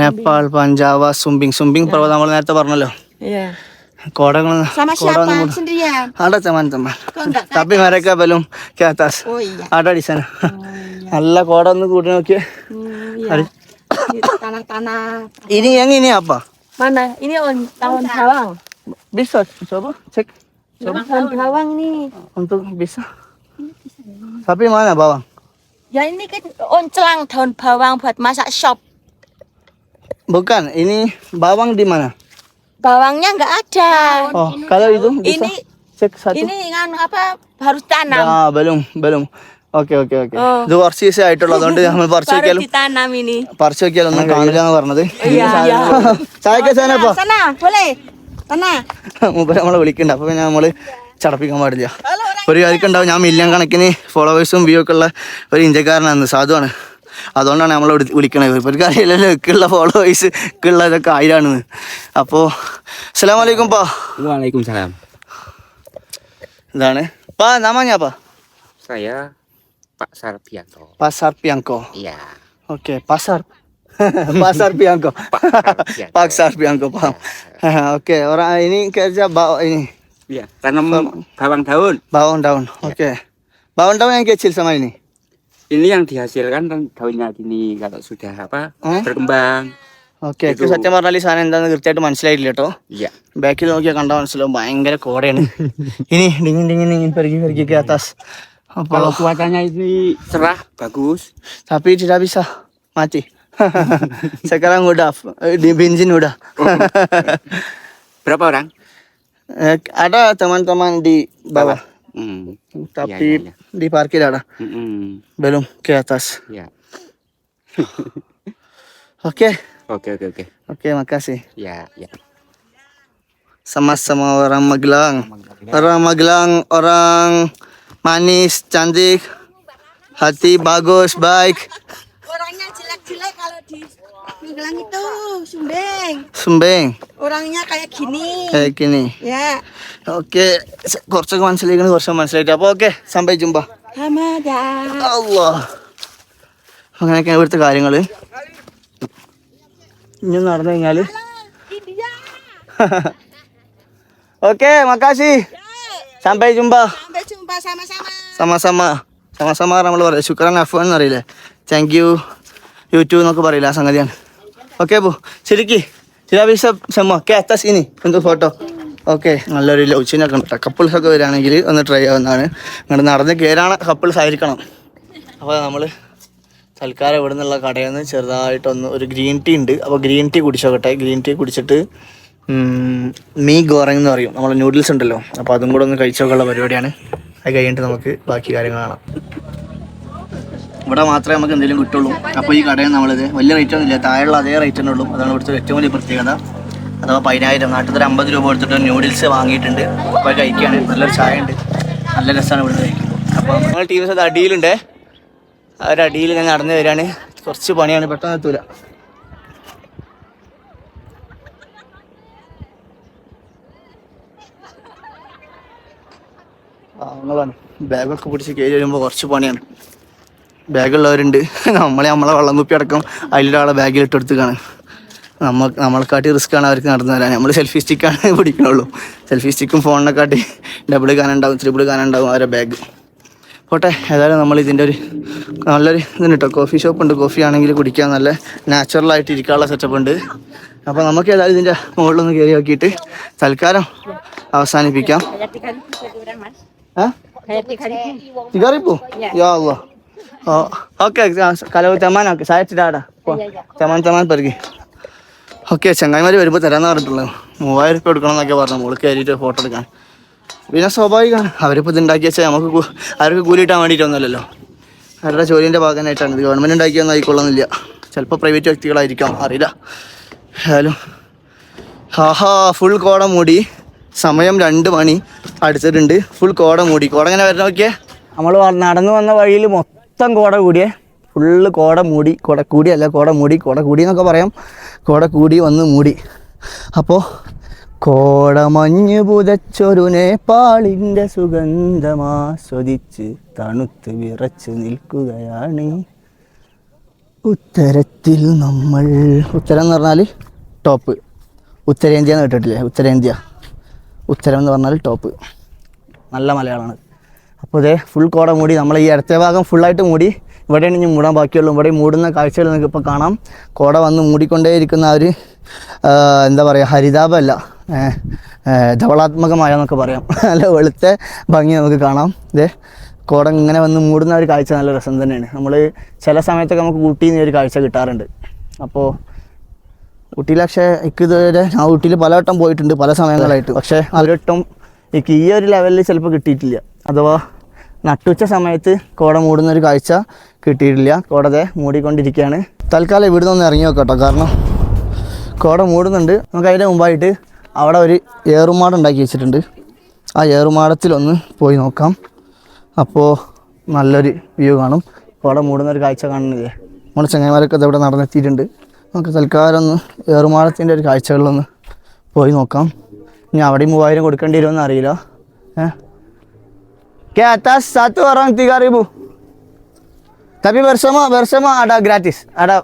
നേപ്പാൾ പഞ്ചാബ് സുംബിങ്. സുംബിങ്. പർവതം നമ്മൾ നേരത്തെ പറഞ്ഞല്ലോ. കോടങ്ങൾ തബി മരക്കാബലും നല്ല കോട ഒന്ന് കൂട്ടി നോക്കിയ. Gitu, tanah-tanah. Ini yang ini apa? Mana? Ini on tahun bawang. Bisa coba cek. Coba tahun bawang nih. Untuk bisa. Tapi mana bawang? Ya ini kan oncelang daun bawang buat masak shop. Bukan, ini bawang di mana? Bawangnya nggak ada. Oh, kalau itu bisa. Ini cek satu. Ini kan apa harus tanam? Nah, belum, belum. Okay okay okay. ഇത് കുറച്ച് ദിവസം ആയിട്ടുള്ളൂ. അതുകൊണ്ട് നമ്മൾ പറിച്ചു നോക്കിയാലും പറിച്ചു നോക്കിയാലും ഒന്നും കാണില്ല എന്ന് പറഞ്ഞത്. ചായക്ക സാനപ്പോ. മുമ്പ് നമ്മളെ വിളിക്കണ്ട. അപ്പൊ പിന്നെ നമ്മൾ ചടപ്പിക്കാൻ പാടില്ല. ഒരു കാര്യം ഉണ്ടാവും ഞാൻ മില്യൺ കണക്കിന് ഫോളോവേഴ്സും വ്യൂ ഒക്കെ ഉള്ള ഒരു ഇന്ത്യക്കാരനാണ് സാധുവാണ് അതുകൊണ്ടാണ് നമ്മൾ വിളിക്കണത്. ഇപ്പൊ ഒരു കാര്യം ഉള്ള ഫോളോവേഴ്സ് ഉള്ള ഇതൊക്കെ ആയിരാണെന്ന്. അപ്പോ അസ്സലാം വലൈക്കും പാ Waalaikumsalam. ഇതാണ് പാ നാമാഞ്ഞാ പാ? Saya Pak Sarpianto. പാസാർ പിയാങ്കോ Iya. Oke, pasar. pasar Bianco. Bianco. pasar Bianco, paham. Oke, orang ini kerja bawa ini Iya. Tanam bawang daun. bawang daun. Oke. Bawang daun yang kecil sama ini. Ini yang dihasilkan kan daunnya gini kalau sudah apa Hmm? berkembang. Okay ഇത് സത്യം പറഞ്ഞാൽ ഈ സാധനം എന്താണെന്ന് കൃത്യമായിട്ട് മനസ്സിലായിട്ടില്ല കേട്ടോ Iya. ബാക്കിൽ നോക്കിയാൽ കണ്ടാൽ മനസ്സിലാവും ഭയങ്കര കോടയാണ് ഇനി ഡിങ്ങിൻ ഡിങ്ങിൻ ഡിങ്ങിൻ പെരുകി പെരുകി ke Apa? Kalau cuacanya ini cerah bagus, tapi tidak bisa mati. Sekarang udah eh, di bensin udah. Berapa orang? Eh, ada teman-teman di bawah. Hmm. Tapi ya, ya, ya. di parkir ada. Hmm. Belum ke atas. Ya. Oke. Oke oke oke. Oke makasih. Ya ya. Sama-sama orang Magelang. Orang Magelang orang manis cantik hati bagus baik Orangnya jelek-jelek kalau di Magelang itu sumbeng. sumbeng Orangnya kayak gini. kayak gini Ya. oke കുറച്ചൊക്കെ മനസ്സിലാക്കണം കുറച്ച് മനസ്സിലായിട്ട് അപ്പോൾ okay jumpa. ചുമ്പ Allah. അല്ലാ അങ്ങനെയൊക്കെയാണ് ഇവിടുത്തെ കാര്യങ്ങൾ ഇനി നടന്നു കഴിഞ്ഞാൽ oke makasih sampai jumpa. Sampai jumpa sama-sama. sama-sama. Sama-sama നമ്മൾ പറയാം ശുക്രൻ അഫ്വാൻ എന്നറിയില്ലേ താങ്ക് യു യൂട്യൂബ് എന്നൊക്കെ പറയില്ല ആ സംഗതിയാണ് ഓക്കെ പോ ശരിക്ക് ചില വിസ കെ എത്താ സീനി എന്ത് ഫോട്ടോ ഓക്കെ നല്ലൊരു ലവ് സീനൊക്കെ ഉണ്ട് കപ്പിൾസ് ഒക്കെ വരികയാണെങ്കിൽ ഒന്ന് ട്രൈ ആവുന്നതാണ് ഇങ്ങോട്ട് നടന്ന് കയറാണ് കപ്പിൾസ് ആയിരിക്കണം അപ്പോൾ നമ്മൾ തൽക്കാലം ഇവിടെ നിന്നുള്ള കടയിൽ നിന്ന് ചെറുതായിട്ടൊന്ന് ഒരു ഗ്രീൻ ടീ ഉണ്ട് അപ്പോൾ ഗ്രീൻ ടീ കുടിച്ചോക്കട്ടെ ഗ്രീൻ ടീ കുടിച്ചിട്ട് മീ ഗോറങ് എന്ന് പറയും. നമ്മൾ നൂഡിൽസ് ഉണ്ടല്ലോ. അപ്പോൾ അതും കൂടെ ഒന്ന് കഴിച്ചോക്കുള്ള പരിപാടിയാണ്. അത് കഴിഞ്ഞിട്ട് നമുക്ക് ബാക്കി കാര്യങ്ങൾ കാണാം. ഇവിടെ മാത്രമേ നമുക്ക് എന്തെങ്കിലും കിട്ടുള്ളൂ. അപ്പോൾ ഈ കടയിൽ നമ്മളിത് വലിയ റേറ്റ് ഒന്നും ഇല്ല താഴെയുള്ള അതേ റേറ്റ് തന്നെ ഉള്ളൂ. അതാണ് ഇവിടുത്തെ ഏറ്റവും വലിയ പ്രത്യേകത. അഥവാ പതിനായിരം നാട്ടിൽ ഒരു അമ്പത് രൂപ കൊടുത്തിട്ട് നൂഡിൽസ് വാങ്ങിയിട്ടുണ്ട്. അപ്പോൾ കഴിക്കുകയാണ്. നല്ലൊരു ചായ ഉണ്ട് നല്ല രസമാണ് ഇവിടുന്ന് കഴിക്കുന്നത്. അപ്പോൾ നമ്മൾ ടീംസ് അത് അടിയിലുണ്ട്. ആ ഒരു അടിയിൽ ഞാൻ നടന്നു വരികയാണ്. കുറച്ച് പണിയാണ്. പെട്ടെന്ന് എത്തൂല. പാവങ്ങളാണ് ബാഗൊക്കെ പിടിച്ച് കയറി വരുമ്പോൾ കുറച്ച് പണിയാണ്. ബാഗുള്ളവരുണ്ട്. നമ്മളെ നമ്മളെ വെള്ളം കുപ്പി അടക്കം അതിലൊരാളെ ബാഗിൽ ഇട്ടെടുത്തേക്കാണ്. നമ്മൾ നമ്മളെക്കാട്ടി റിസ്ക് ആണ് അവർക്ക് നടന്നു തരാൻ നമ്മൾ സെൽഫി സ്റ്റിക്കാണ് പിടിക്കണുള്ളൂ. സെൽഫി സ്റ്റിക്കും ഫോണിനെ കാട്ടി ഡബിൾ കാനുണ്ടാവും ത്രിബിൾ കാനുണ്ടാവും അവരെ ബാഗ് പോട്ടെ ഏതായാലും നമ്മൾ ഇതിന്റെ ഒരു നല്ലൊരു ഇതുണ്ട് കേട്ടോ കോഫി ഷോപ്പ് ഉണ്ട്. കോഫി ആണെങ്കിൽ കുടിക്കാൻ നല്ല നാച്ചുറലായിട്ട് ഇരിക്കാനുള്ള സെറ്റപ്പ് ഉണ്ട്. അപ്പോൾ നമുക്ക് ഏതായാലും ഇതിന്റെ മുകളിലൊന്ന് കയറി നോക്കിയിട്ട് തൽക്കാലം അവസാനിപ്പിക്കാം. ഏ tiga ribu? Ya Allah. Oh oke okay. kalau teman oke okay. saya tidak ada. Teman-teman pergi. Okay ചങ്ങായിമാർ വരുമ്പോൾ തരാമെന്ന് പറഞ്ഞിട്ടുള്ളത്. മൂവായിരം റുപ്യ കൊടുക്കണം എന്നൊക്കെ പറഞ്ഞു. മോൾ കയറിയിട്ട് ഫോട്ടോ എടുക്കാൻ. പിന്നെ സ്വാഭാവികമാണ്. അവരിപ്പോൾ ഇത് ഉണ്ടാക്കി വെച്ചാൽ നമുക്ക് അവർക്ക് കൂലി കിട്ടാൻ വേണ്ടിയിട്ടൊന്നുമല്ലല്ലോ. അവരുടെ ജോലിന്റെ ഭാഗമായിട്ടാണ് ഇത് ഗവൺമെന്റ് ഉണ്ടാക്കിയൊന്നും ആയിക്കൊള്ളുന്നില്ല. ചിലപ്പോൾ പ്രൈവറ്റ് വ്യക്തികളായിരിക്കാം. അറിയില്ല. ഏതായാലും ഹാഹാ ഫുൾ കോട മൂടി സമയം രണ്ട് മണി. അടിച്ചിട്ടുണ്ട്. ഫുൾ കോട മൂടി. കോട എങ്ങനെ വരണ നോക്കിയേ? നമ്മൾ നടന്നു വന്ന വഴിയിൽ മൊത്തം കോട കൂടിയേ. ഫുള്ള് കോട മൂടി. കോട കൂടിയല്ല കോട മൂടി. കോട കൂടി എന്നൊക്കെ പറയാം. കോട കൂടി വന്ന് മൂടി. അപ്പോൾ കോടമഞ്ഞ് പുതച്ചൊരു നേപ്പാളിന്റെ സുഗന്ധമാസ്വദിച്ച് തണുത്ത് വിറച്ച് നിൽക്കുകയാണ്. ഉത്തരത്തിൽ നമ്മൾ ഉത്തരം എന്ന് പറഞ്ഞാൽ ടോപ്പ്. ഉത്തരേന്ത്യ എന്ന് കേട്ടിട്ടില്ലേ? ഉത്തരേന്ത്യ. ഉത്തരം എന്ന് പറഞ്ഞാൽ ടോപ്പ്. നല്ല മലയാളമാണ്. അപ്പോൾ ഇതേ ഫുൾ കോട മൂടി നമ്മൾ ഈ ഇടത്തെ ഭാഗം ഫുള്ളായിട്ട് മൂടി ഇവിടെയാണ് ഇനി മൂടാൻ ബാക്കിയുള്ളൂ. ഇവിടെ മൂടുന്ന കാഴ്ചകൾ നിങ്ങൾക്ക് ഇപ്പോൾ കാണാം. കോട വന്ന് മൂടിക്കൊണ്ടേയിരിക്കുന്ന ആ ഒരു എന്താ പറയുക ഹരിതാപമല്ല. ധവളാത്മകമായ എന്നൊക്കെ പറയാം. നല്ല വെളുത്ത ഭംഗി നമുക്ക് കാണാം. ഇതേ കോട ഇങ്ങനെ വന്ന് മൂടുന്ന ഒരു കാഴ്ച നല്ല രസം തന്നെയാണ്. നമ്മൾ ചില സമയത്തൊക്കെ നമുക്ക് ഊട്ടിയിൽ ഒരു കാഴ്ച കിട്ടാറുണ്ട്. അപ്പോൾ ഊട്ടിയിൽ പക്ഷേ എനിക്ക് ഇതുവരെ ഞാൻ ഊട്ടിയിൽ പലവട്ടം പോയിട്ടുണ്ട് പല സമയങ്ങളായിട്ട്. പക്ഷേ അവരൊട്ടും എനിക്ക് ഈ ഒരു ലെവലിൽ ചിലപ്പോൾ കിട്ടിയിട്ടില്ല. അഥവാ നട്ടുച്ച സമയത്ത് കോട മൂടുന്ന ഒരു കാഴ്ച കിട്ടിയിട്ടില്ല. കോടതെ മൂടിക്കൊണ്ടിരിക്കുകയാണ്. തൽക്കാലം ഇവിടുന്ന് ഒന്ന് ഇറങ്ങി നോക്കട്ടോ. കാരണം കോട മൂടുന്നുണ്ട്. നമുക്ക് അതിന്റെ മുമ്പായിട്ട് അവിടെ ഒരു ഏറുമാട് ഉണ്ടാക്കി വെച്ചിട്ടുണ്ട്. ആ ഏറുമാടത്തിലൊന്ന് പോയി നോക്കാം. അപ്പോൾ നല്ലൊരു വ്യൂ കാണും. കോട മൂടുന്ന ഒരു കാഴ്ച കാണുന്നില്ലേ? നമ്മുടെ ചങ്ങായിമാരൊക്കെ ഇവിടെ നടന്നെത്തിയിട്ടുണ്ട്. നമുക്ക് തൽക്കാലം ഒന്ന് ഒരു കാഴ്ചകളിലൊന്ന് പോയി നോക്കാം. ഇനി അവിടെ മൂവായിരം കൊടുക്കേണ്ടി വരുമെന്ന് അറിയില്ല ഏറ്റു തപ്പി വെർഷമോ വെർഷമോ അടാ ഗ്രാറ്റിസ്. അടാ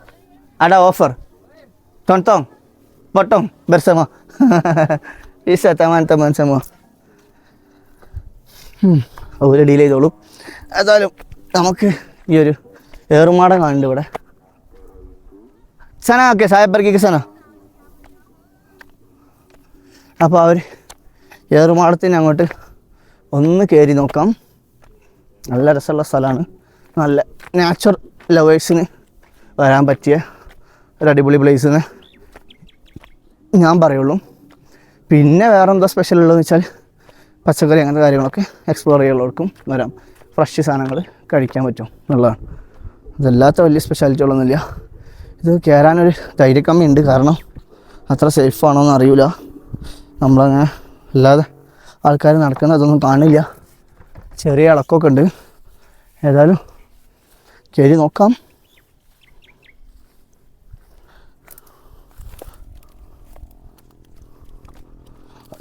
അടാ ഓഫർ. തൊണ്ടോം പൊട്ടോം വെർഷമോ. ഈ സത്തമാനത്തെ മനസ്സമോ ഒരു ഡീൽ ചെയ്തോളൂ. എന്തായാലും നമുക്ക് ഈ ഒരു ഏറുമാട കാണുന്നുണ്ട് ഇവിടെ. സന ഓക്കെ സായപ്പറക്കിക്ക് സന. അപ്പോൾ അവർ ഏറുമാടത്തിന് അങ്ങോട്ട് ഒന്ന് കയറി നോക്കാം. നല്ല രസമുള്ള സ്ഥലമാണ്. നല്ല നാച്ചുറൽ ലവേഴ്സിന് വരാൻ പറ്റിയ ഒരു അടിപൊളി പ്ലേസ് ഞാൻ പറയുള്ളൂ. പിന്നെ വേറെ എന്താ സ്പെഷ്യൽ ഉള്ളതെന്ന് വെച്ചാൽ പച്ചക്കറി അങ്ങനത്തെ കാര്യങ്ങളൊക്കെ എക്സ്പ്ലോർ ചെയ്യുള്ളവർക്കും വരാം. ഫ്രഷ് സാധനങ്ങൾ കഴിക്കാൻ പറ്റും എന്നുള്ളതാണ്. അതല്ലാത്ത വലിയ സ്പെഷ്യാലിറ്റികളൊന്നുമില്ല ഇത് കയറാനൊരു ധൈര്യക്കമ്മി ഉണ്ട് കാരണം അത്ര സേഫ് ആണോന്ന് അറിയില്ല നമ്മളങ്ങനെ അല്ലാതെ ആൾക്കാർ നടക്കുന്ന അതൊന്നും കാണില്ല. ചെറിയ ഇളക്കമൊക്കെ ഉണ്ട്. ഏതായാലും കയറി നോക്കാം.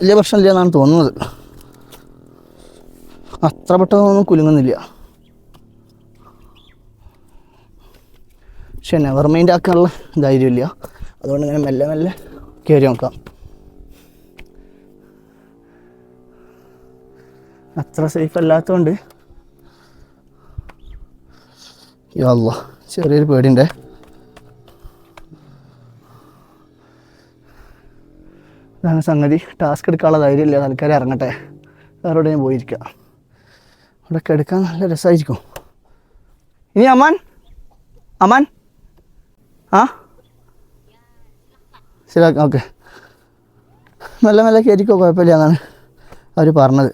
വലിയ പ്രശ്നമില്ല എന്നാണ് തോന്നുന്നത്. അത്ര പെട്ടെന്നൊന്നും കുലുങ്ങുന്നില്ല. പക്ഷെ നെവർ മൈൻഡ് ആക്കാനുള്ള ധൈര്യമില്ല. അതുകൊണ്ട് ഇങ്ങനെ മെല്ലെ മെല്ലെ കയറി നോക്കാം. അത്ര സേഫ് അല്ലാത്തതുകൊണ്ട് യാ ചെറിയൊരു പേടിയുണ്ടേ. അതാണ് സംഗതി. ടാസ്ക് എടുക്കാനുള്ള ധൈര്യമില്ല. തൽക്കാലം ഇറങ്ങട്ടെ. വേറെ ഞാൻ പോയിരിക്കുക അവിടെ കിടക്കാൻ നല്ല രസമായിരിക്കും ഇനി അമാൻ അമാൻ. ആ? ശരിയാക്കാം ഓക്കെ. നല്ല നല്ല കയറ്റിക്കോ കുഴപ്പമില്ല എന്നാണ് അവർ പറഞ്ഞത്.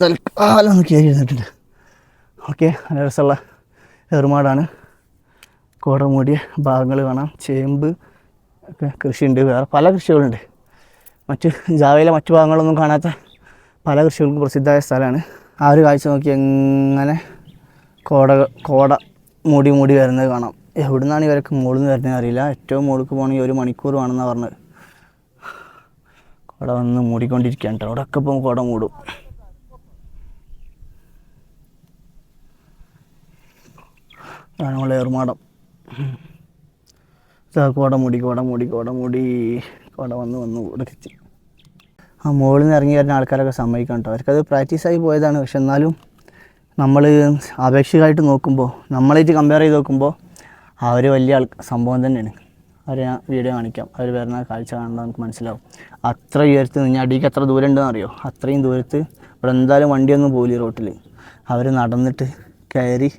തൽക്കാലം ഒന്ന് കയറി ഇരുന്നിട്ടുണ്ട് ഓക്കെ നല്ല രസമുള്ള ഏറുമാടാണ്. കോട മൂടിയ ഭാഗങ്ങൾ കാണാം. ചേമ്പ് ഒക്കെ കൃഷിയുണ്ട്. വേറെ പല കൃഷികളുണ്ട്. മറ്റ് ജാവയിലെ മറ്റു ഭാഗങ്ങളൊന്നും കാണാത്ത പല കൃഷികൾക്കും പ്രസിദ്ധമായ സ്ഥലമാണ്. ആ ഒരു കാഴ്ച നോക്കി എങ്ങനെ കോട കോട മൂടി മൂടി വരുന്നത് കാണാം. എവിടുന്നാണ് ഇവരൊക്കെ മുകളിൽ നിന്ന് വരുന്നത് അറിയില്ല ഏറ്റവും മുകളിൽ പോകണമെങ്കിൽ ഒരു മണിക്കൂർ വേണമെന്നാണ് പറഞ്ഞത്. കോട വന്ന് മൂടിക്കൊണ്ടിരിക്കുകയാണ് കേട്ടോ. അവിടെയൊക്കെ ഇപ്പം കോട മൂടും. അതാണ് നമ്മളെ ഏർമാടം കോട മൂടി കോട മൂടി കോട മൂടി. കോട വന്ന് വന്ന് ഇവിടെ ആ മുകളിൽ നിന്ന് ഇറങ്ങി വരുന്ന ആൾക്കാരൊക്കെ സമ്മതിക്കണം കേട്ടോ. അവർക്കത് പ്രാക്ടീസായി പോയതാണ്. പക്ഷെ എന്നാലും നമ്മൾ ആപേക്ഷികമായിട്ട് നോക്കുമ്പോൾ നമ്മളായിട്ട് കമ്പയർ ചെയ്ത് നോക്കുമ്പോൾ അവർ വലിയ ആൾ സംഭവം തന്നെയാണ്. അവരെ ഞാൻ വീഡിയോ കാണിക്കാം. അവർ വരുന്ന കാഴ്ച കാണുമ്പോൾ നമുക്ക് മനസ്സിലാവും. അത്ര ഉയരത്ത് നിന്ന് അടിക്ക് എത്ര ദൂരം ഉണ്ടെന്ന് അറിയോ? അത്രയും ദൂരത്ത് ഇവിടെ എന്തായാലും വണ്ടിയൊന്നും പോലീ റോട്ടിൽ അവർ നടന്നിട്ട് കയറി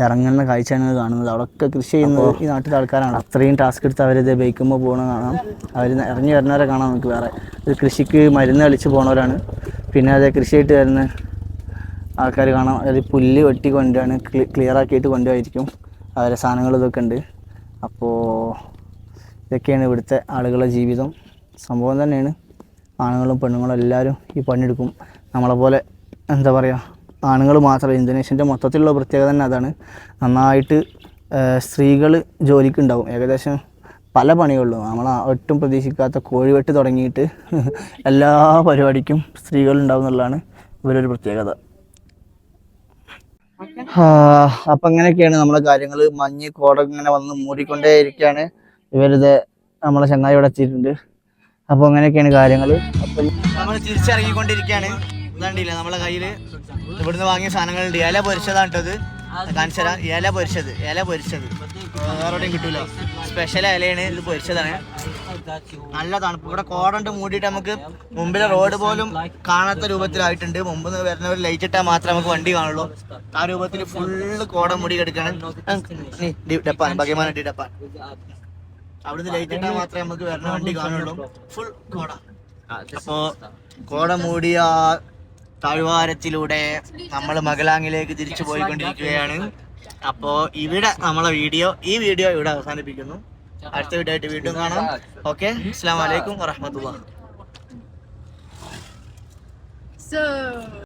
ഇറങ്ങുന്ന കാഴ്ചയാണ് കാണുന്നത്. അവിടെയൊക്കെ കൃഷി ചെയ്യുന്നത് ഈ നാട്ടിലെ ആൾക്കാരാണ്. അത്രയും ടാസ്ക് എടുത്ത് അവരിത് ബൈക്കുമ്പോൾ പോകണ കാണാം. അവർ ഇറങ്ങി വരുന്നവരെ കാണാം നമുക്ക് വേറെ. ഇത് കൃഷിക്ക് മരുന്ന് കളിച്ച് പോണവരാണ്. പിന്നെ അതേ കൃഷിയായിട്ട് വരുന്ന ആൾക്കാർ കാണാം. അതായത് പുല്ല് വെട്ടി കൊണ്ടുവരാണ് ക്ലിയർ ആക്കിയിട്ട് കൊണ്ടുപോയിരിക്കും അവരെ സാധനങ്ങൾ ഇതൊക്കെ ഉണ്ട്. അപ്പോൾ ഇതൊക്കെയാണ് ഇവിടുത്തെ ആളുകളുടെ ജീവിതം. സംഭവം തന്നെയാണ്. ആണുങ്ങളും പെണ്ണുങ്ങളും എല്ലാവരും ഈ പണിയെടുക്കും. നമ്മളെ പോലെ എന്താ പറയുക ആണുങ്ങൾ മാത്രമല്ല ഇന്തോനേഷ്യന്റെ മൊത്തത്തിലുള്ള പ്രത്യേകത തന്നെ അതാണ്. നന്നായിട്ട് സ്ത്രീകൾ ജോലിക്കുണ്ടാവും. ഏകദേശം പല പണികളിലും. നമ്മൾ ഒട്ടും പ്രതീക്ഷിക്കാത്ത കോഴിവെട്ട് തുടങ്ങിയിട്ട് എല്ലാ പരിപാടിക്കും സ്ത്രീകളുണ്ടാവും എന്നുള്ളതാണ് ഇവരൊരു പ്രത്യേകത. അപ്പം അങ്ങനെയൊക്കെയാണ് നമ്മളെ കാര്യങ്ങൾ. മഞ്ഞ് കോട ഇങ്ങനെ വന്ന് മൂടിക്കൊണ്ടേ ഇരിക്കുകയാണ് ഇവരിത് നമ്മളെ ചങ്ങായി ഇവിടെ എത്തിയിട്ടുണ്ട്. അപ്പൊ അങ്ങനെയൊക്കെയാണ് കാര്യങ്ങൾ. അപ്പം നമ്മൾ തിരിച്ചിറങ്ങിക്കൊണ്ടിരിക്കുകയാണ് ഇതാണ്ടില്ല നമ്മളെ കയ്യിൽ ഇവിടുന്ന് വാങ്ങിയ സാധനങ്ങളുണ്ട്. ഇല പൊരിച്ചതാണ് കേട്ടത് കാണിച്ചു തരാം. ഇല പൊരിച്ചത് ഇല പൊരിച്ചത്. വേറെ കിട്ടൂല. സ്പെഷ്യൽ ഇലയാണ് ഇത് പൊരിച്ചതാണ്. നല്ല തണുപ്പ്. ഇവിടെ കോടണ്ട് മൂടിയിട്ട് നമുക്ക് മുമ്പിലെ റോഡ് പോലും കാണാത്ത രൂപത്തിലായിട്ടുണ്ട്. മുമ്പ് വരുന്ന ഒരു ലൈറ്റ് ഇട്ടാൽ മാത്രമേ നമുക്ക് വണ്ടി കാണുള്ളൂ. ആ രൂപത്തിൽ ഫുള്ള് കോട മൂടി ഡി- ഡപ്പാൻ ഡി ഡപ്പാൻ. അവിടുന്ന് ലൈറ്റ് ഇട്ടാൽ മാത്രമേ നമുക്ക് വരുന്ന വണ്ടി കാണുള്ളൂ. ഫുൾ കോട. അപ്പോ കോട മൂടിയ താഴ്വാരത്തിലൂടെ നമ്മൾ മകളാങ്ങിലേക്ക് തിരിച്ചു പോയിക്കൊണ്ടിരിക്കുകയാണ്. അപ്പോ ഇവിടെ നമ്മളെ വീഡിയോ ഈ വീഡിയോ ഇവിടെ അവസാനിപ്പിക്കുന്നു. അടുത്ത വീഡിയോ ആയിട്ട് വീണ്ടും കാണാം. ഓക്കെ അസ്സാം വലൈക്കും വറഹമത്തുള്ള